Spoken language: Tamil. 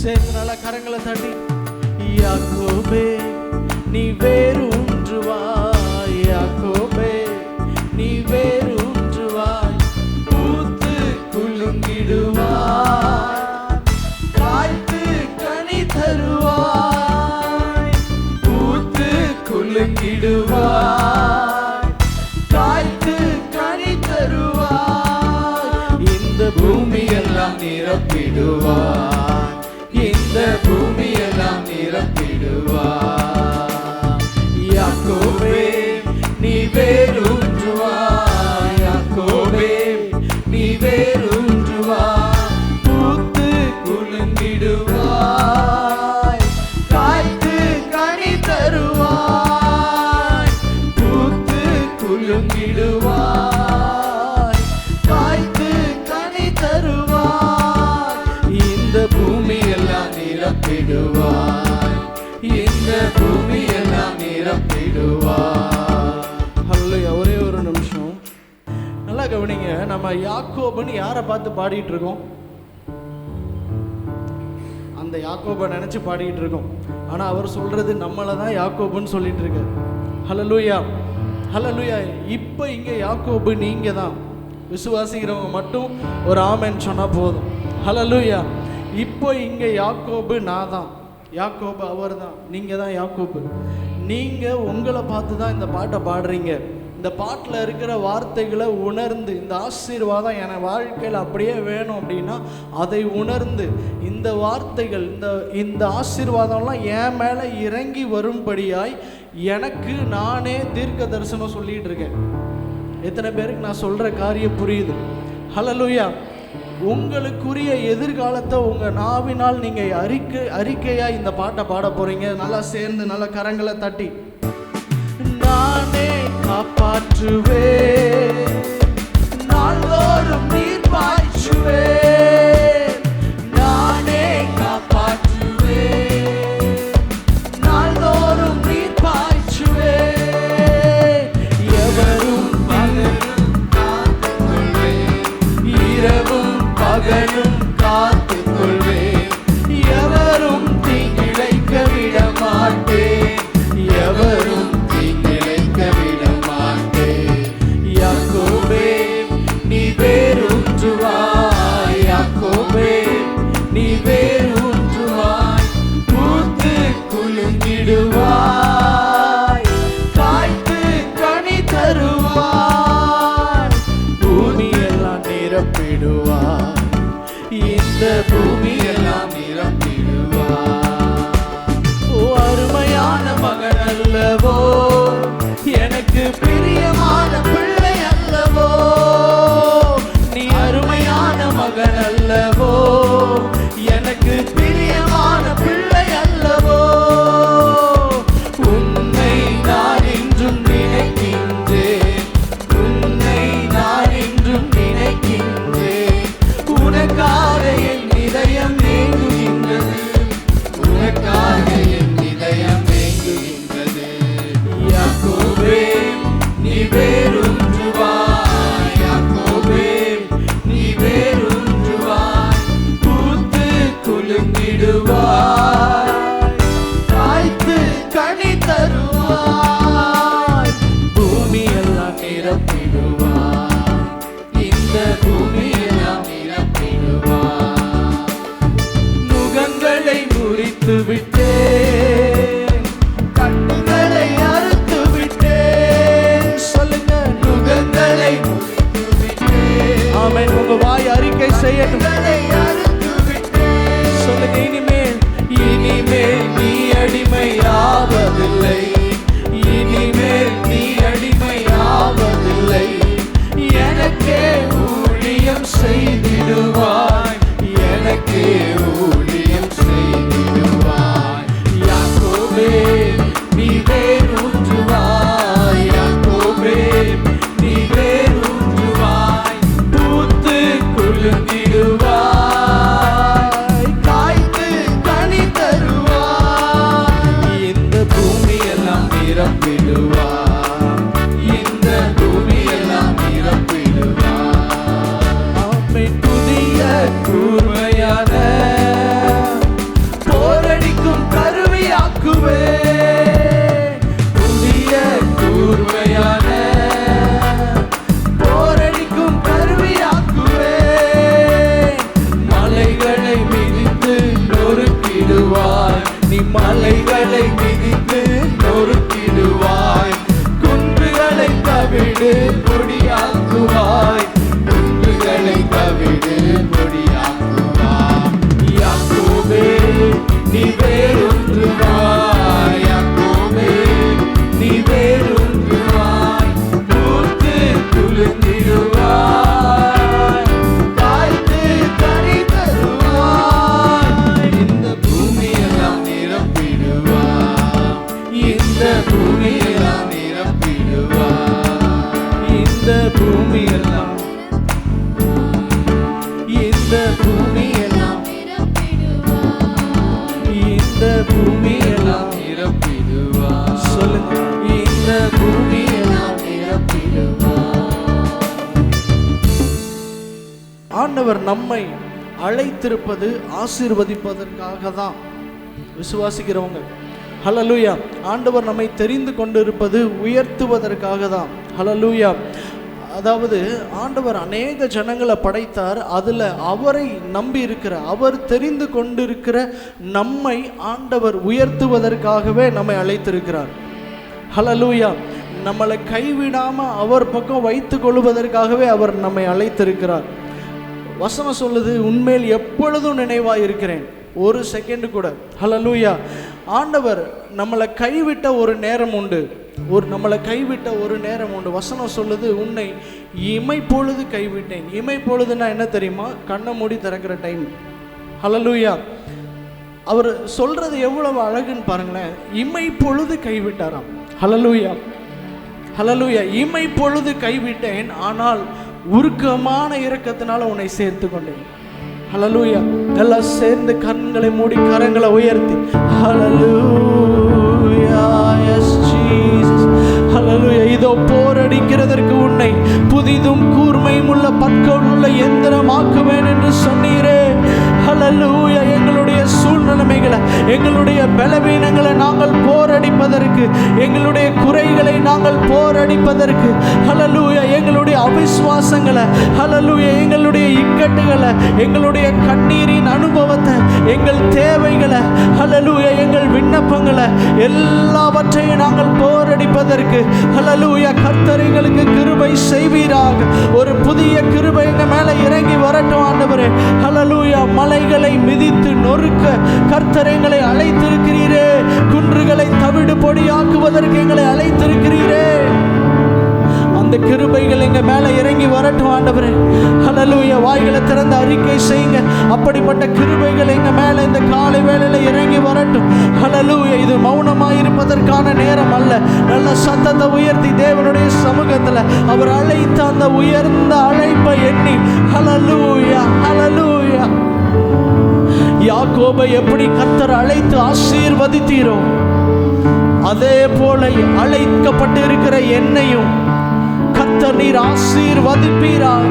சேர்ந்து நல்ல கரங்களை தட்டி. யாக்கோபே நீ வேறு ஒன்றுவாய் யாக்கோபே நீ வேறு ஒன்றுவாய் பூத்து குலுங்கிடுவாய். காய்த்து கனி தருவாய். பூத்து குலுங்கிடுவாய். காய்த்து கனி தருவாய். இந்த பூமியெல்லாம் நிரப்பிடுவாய். இந்த நம்ம யாக்கோபுன்னு யாரை பார்த்து பாடிட்டு இருக்கோம்? அந்த யாக்கோபை நினச்சி பாடிட்டு இருக்கோம். ஆனால் அவர் சொல்றது நம்மளை தான் யாக்கோபுன்னு சொல்லிட்டு இருக்காரு. ஹலலூயா ஹலலூயா இப்போ இங்கே யாக்கோபு நீங்க தான். விசுவாசிக்கிறவங்க மட்டும் ஒரு ஆமேன்னு சொன்னால் போதும். ஹலலூயா இப்போ இங்கே யாக்கோபு நான் தான். யாக்கோபு அவர் தான் நீங்கள் தான் யாக்கோபு. நீங்கள் உங்களை பார்த்து தான் இந்த பாட்டை பாடுறீங்க. இந்த பாட்டில் இருக்கிற வார்த்தைகளை உணர்ந்து இந்த ஆசீர்வாதம் என வாழ்க்கையில் அப்படியே வேணும் அப்படின்னா அதை உணர்ந்து இந்த வார்த்தைகள் இந்த இந்த ஆசீர்வாதம்லாம் என் மேலே இறங்கி வரும்படியாய் எனக்கு நானே தீர்க்க தரிசனம் சொல்லிட்டு இருக்கேன். எத்தனை பேருக்கு நான் சொல்கிற காரியம் புரியுது? ஹலலுயா உங்களுக்குரிய எதிர்காலத்தை உங்கள் நாவினால் நீங்கள் அறிக்கை அறிக்கையாக இந்த பாட்டை பாட போகிறீங்க நல்லா சேர்ந்து நல்லா கரங்களை தட்டி. மாற்றுவே நாள்தோறும் பூமியெல்லாம் நிரப்பிடுவாய் மலைகளை ஆண்டவர் நம்மை அழைத்திருப்பது ஆசீர்வதிப்பதற்காக தான் விசுவாசிக்கிறவங்க. ஹலலூயா ஆண்டவர் நம்மை தெரிந்து கொண்டிருப்பது உயர்த்துவதற்காக தான் ஹலலூயா அதாவது ஆண்டவர் அநேக ஜனங்களை படைத்தார். அதில் அவரை நம்பி இருக்கிற அவர் தெரிந்து கொண்டிருக்கிற நம்மை ஆண்டவர் உயர்த்துவதற்காகவே நம்மை அழைத்திருக்கிறார். ஹலலூயா நம்மளை கைவிடாமல் அவர் பக்கம் வைத்து கொள்வதற்காகவே அவர் நம்மை அழைத்திருக்கிறார். வசனம் சொல்லுது உண்மையில் எப்பொழுதும் நினைவாக இருக்கிறேன் ஒரு செகண்டு கூட. ஹலலூயா ஆண்டவர் நம்மளை கைவிட்ட ஒரு நேரம் உண்டு. ஒரு நம்மளை கைவிட்ட ஒரு நேரம் உண்டு. வசனம் சொல்லுது உன்னை இமை பொழுது கைவிட்டேன். இமை பொழுதுன்னா என்ன தெரியுமா? கண்ணை மூடி திறக்கிற டைம் ஹலலூயா அவர் சொல்றது எவ்வளவு அழகுன்னு பாருங்களேன். இமை பொழுது கைவிட்டாராம். ஹலலூயா ஹலலூயா இமை பொழுது கைவிட்டேன் ஆனால் உருக்கமான இரக்கத்தினால உன்னை சேர்த்து கொண்டேன் ஹலலூயா எல்லாம் சேர்ந்து கண்களை மூடி கரங்களை உயர்த்தி. ஹலலூயா எஸ் ஜீசஸ் ஹலலூயா இதோ போரடிக்கிறதற்கு உன்னை புதிதும் கூர்மையும் உள்ள பற்கள் உள்ள எந்திரமாக்குவேன் என்று சொன்னீரே. ஹலலூயா எங்களுடைய சூழ்நிலைமைகளை எங்களுடைய பலவீனங்களை போரடிப்பதற்கு எங்களுடைய குறைகளை நாங்கள் போரடிப்பதற்கு ஹலலூயா எங்களுடைய அவிஸ்வாசங்களை ஹலலூயா எங்களுடைய இக்கட்டுகளை எங்களுடைய கண்ணீரின் அனுபவத்தை எங்கள் தேவைகளை ஹலலூயா எங்கள் விண்ணப்பங்களை எல்லாவற்றையும் நாங்கள் போரடிப்பதற்கு ஹலலூயா கர்த்தர் எங்களுக்கு கிருபை செய்வீராக. ஒரு புதிய கிருபை எங்கள் மேல இறங்கி வரட்டும் ஆண்டவரே. ஹலலூயா மலைகளை மிதித்து நொறுக்க கர்த்தர் எங்களை மேலே இறங்கி வரட்டும் ஆண்டவரே. ஹalleluya. வாய்களை திறந்து அறிக்கை செய்யுங்க. அப்படிப்பட்ட கிருபைகள் எங்கள் மேலே இந்த காலை வேளையில இறங்கி வரட்டும். ஹalleluya. இது மௌனமாக இருப்பதற்கான நேரம் அல்ல. நல்ல சத்தத்தை உயர்த்தி தேவனுடைய சமூகத்தில் அவர் அழைத்த அந்த உயர்ந்த அழைப்பை எண்ணி ஹalleluya ஹalleluya. யாக்கோபை எப்படி கத்தர் அழைத்து ஆசீர்வதித்தீரோ அதே போல அழைக்கப்பட்டிருக்கிற என்னையும் கர்த்தர் நீர் ஆசீர்வதிப்பீராக.